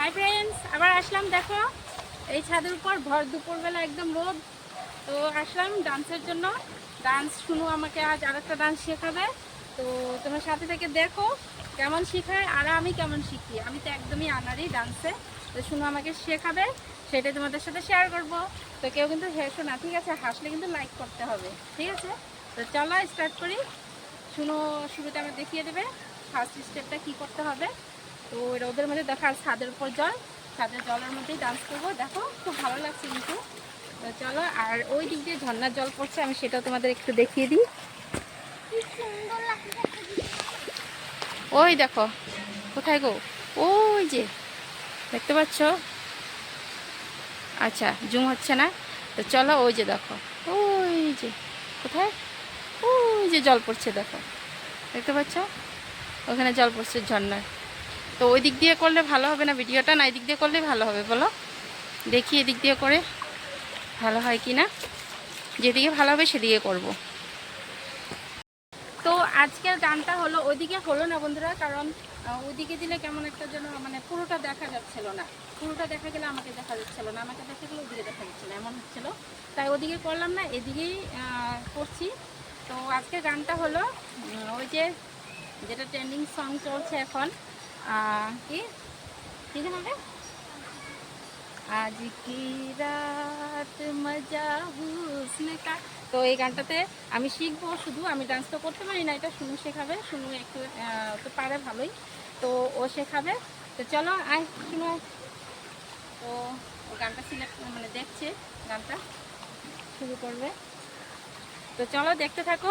Hi friends আবার আসলাম, দেখো। এই ছাদের উপর ভর দুপুরবেলা একদম রোদ। তো আসলাম ডান্সের জন্য। ডান্স শুনু আমাকে আজ আরেকটা ডান্স শেখাবে। তো তোমার সাথে থেকে দেখো কেমন শেখায় আর আমি কেমন শিখি। আমি তো একদমই আনারি ডান্সে। তো শুনু আমাকে শেখাবে, সেটাই তোমাদের সাথে শেয়ার করব। তো কেউ কিন্তু হেসো না, ঠিক আছে? হাসলে কিন্তু লাইক করতে হবে, ঠিক আছে? তো চলো স্টার্ট করি। শুনো, শুরুতে আমি দেখিয়ে দেবে। ফার্স্ট স্টেপটা কি করতে হবে? তো রোদের মধ্যে দেখো আর ছাদের উপর জল, ছাদের জলের মধ্যেই ডান্স করব। দেখো, খুব ভালো লাগছে কিন্তু। তো চলো, আর ওই দিক দিয়ে ঝর্নার জল পড়ছে, আমি সেটাও তোমাদের একটু দেখিয়ে দিই। ওই দেখো, কোথায় গো? ওই যে, দেখতে পাচ্ছ? আচ্ছা জুম হচ্ছে না। তো চলো, ওই যে দেখো, ওই যে, কোথায়? ওই যে জল পড়ছে, দেখো। দেখতে পাচ্ছ? ওখানে জল পড়ছে ঝর্ণার তো ওই দিক দিয়ে করলে ভালো হবে না ভিডিওটা? না, এই দিক দিয়ে করলে ভালো হবে, বলো। দেখি এদিক দিয়ে করে ভালো হয় কি না। যেদিকে ভালো হবে সেদিকে করব। তো আজকের গানটা হলো, ওইদিকে হলো না বন্ধুরা, কারণ ওইদিকে দিলে কেমন একটা যেন মানে পুরোটা দেখা যাচ্ছিল না। পুরোটা দেখা গেলে আমাকে দেখা যাচ্ছিল না, আমাকে দেখা গেলে ওদিকে দেখা যাচ্ছিল, এমন হচ্ছিল। তাই ওদিকে করলাম না, এদিকেই করছি। তো আজকের গানটা হলো ওই যে, যেটা ট্রেন্ডিং সং চলছে এখন কি? হবে আজ কি রাত মজা হুসনে কা। তো এই গানটাতে আমি শিখব শুধু, আমি ডান্স তো করতে পারি না, এটা শুনু শেখাবে। শুনু একটু তো পারে ভালোই। তো ও শেখাবে। তো চলো, আয়, শুনো। তো ও গানটা সিলেক্ট মানে দেখছে, গানটা শুরু করবে। তো চলো, দেখতে থাকো।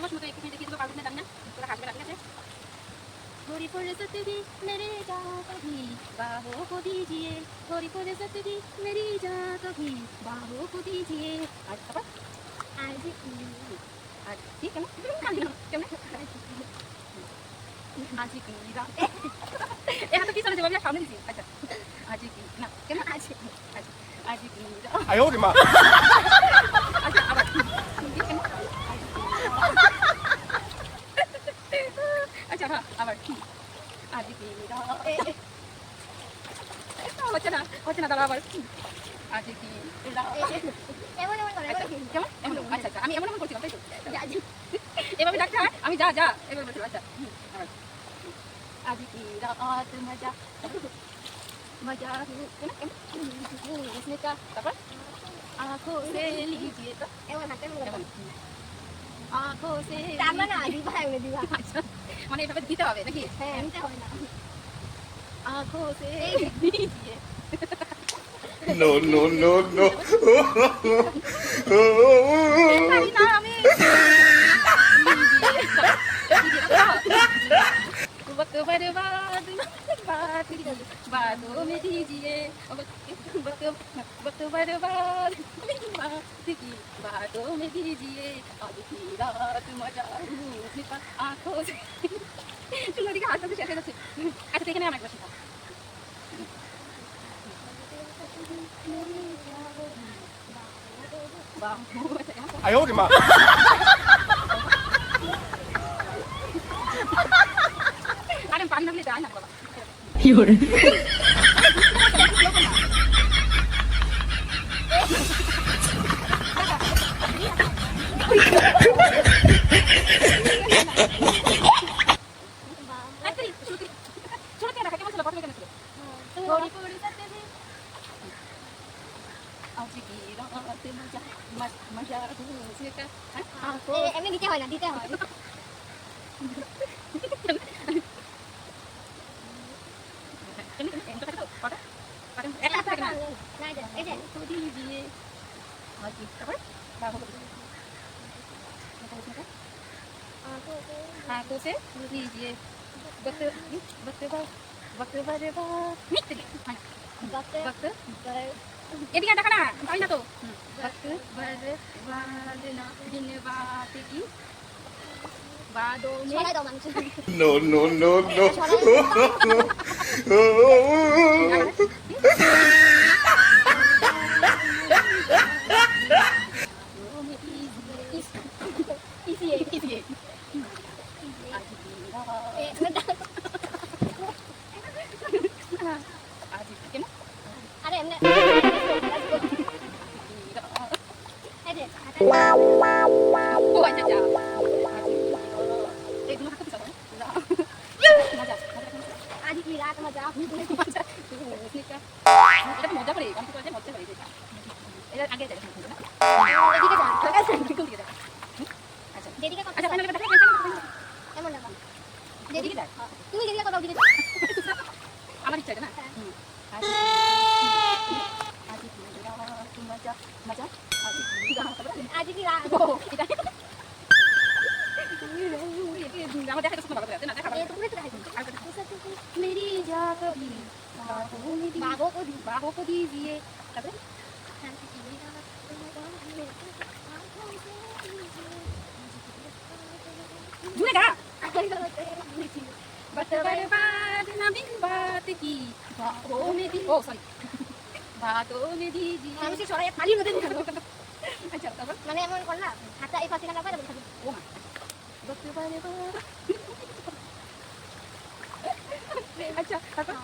রস মতো একটু দেখিয়ে দেবো পাউডারটা দামি না তোরা হাসবে না ঠিক আছে হরিপুর সত भी मेरे जा कभी बाहों को दीजिए हरिपुर सत भी मेरी जा कभी बाहों को दीजिए আর তারপর আর যে আর ঠিক কেমন কেমন আজি কি না এটা তো পিছনে যাবো আমি সামনে দিছি আচ্ছা আজি কি না কেমন আছে আজি আজি কি না আয় ওরে মা দাঁড়া আবার আজ কি রাত এমন এমন করে আচ্ছা, কেমন এমন আচ্ছা আচ্ছা আমি এমন এমন করছিলাম তাই তো এভাবে ডাকতে হয় আমি যা যা এভাবে বলছিলাম আচ্ছা হুম, আবার। আজ কি রাত মজা মজা उसने का তারপর आंखों से लीजिए तो এমন হাতে এমন এমন করে आंखों से টাকা না দিবা এমনি দিবা আচ্ছা, মানে এভাবে দিতে হবে নাকি হ্যাঁ নিতে হবে না आंखों से लीजिए No, no, no, no. बातों में दीजिए आज की रात मजा आंखों से लड़की हाथ से शेयर करते अच्छा देखने आना एक बार 哎呦我的妈！有人。বলছে বকতে বকতে বকতে বকতে বকতে বকতে বকতে এদিকে দেখা না তাই না তো বকতে বকতে বকতে না দিনে বাতে কি No, no, no, no. করে মজা করে এটা আগে যাই झूले गा बट बर्बाद न बिन बात की बाहों में दी ओ सॉरी बातों में दीजिए মানুষের সরাই খালি নদী আচ্ছা তারপর মানে এমন কর না হাতটা এই পাশে কাটা পারে বলতে ও মা বট বর্বাদ আচ্ছা তারপর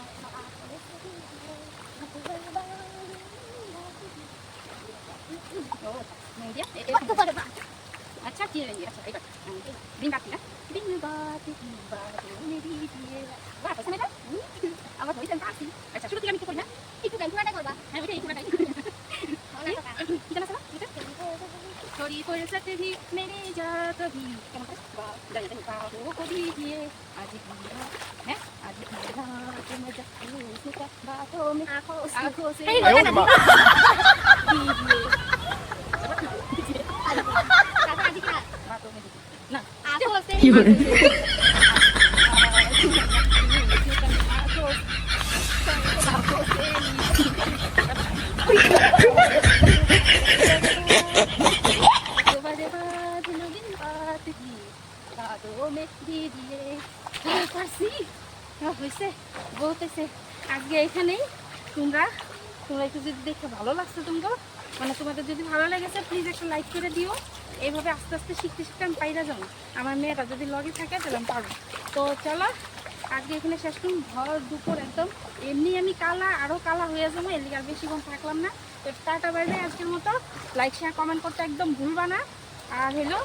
আচ্ছা ঠিক আছে আচ্ছা এবার দিন দিয়ে বাহ পছন্দ না আমার হইছে কাশি আচ্ছা শুরু আখো সে আজকে এখানেই তোমরা তোমরা একটু যদি দেখে ভালো লাগছে তোমরা মানে তোমাদের যদি ভালো লেগেছে প্লিজ একটা লাইক করে দিও এইভাবে আস্তে আস্তে শিখতে শিখতে আমি পাইরা যাব। আমার মেয়েটা যদি লগে থাকে তাহলে আমি পারব। তো চলো আজকে এখানে শেষ করুন। ভর দুপুর একদম। এমনি আমি কালা আরও কালা হয়ে যাব, এর লিগে আর বেশিক্ষণ থাকলাম না। তো টাটা, বাই বাই। আজকের মতো লাইক শেয়ার কমেন্ট করতে একদম ভুলবা না। আর হলো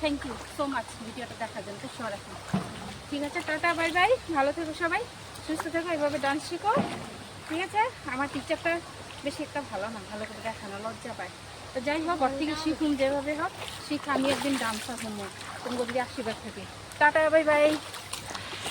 থ্যাংক ইউ সো মাচ ভিডিওটা দেখার জন্য তো রাখুন ঠিক আছে, টাটা, বাই বাই। ভালো থেকো সবাই। সুস্থ থেকো, এভাবে ডান্স শিখো। ঠিক আছে? আমার টিচারটা বেশি একটা ভালো না, ভালো করে দেখানো, লজ্জা পায়। তো যাই হোক ওর থেকে শিখুন যেভাবে হোক, শিখ আমি একদিন ডান্সার হব তুমি যদি আশীর্বাদ থাকে। Tata bye bye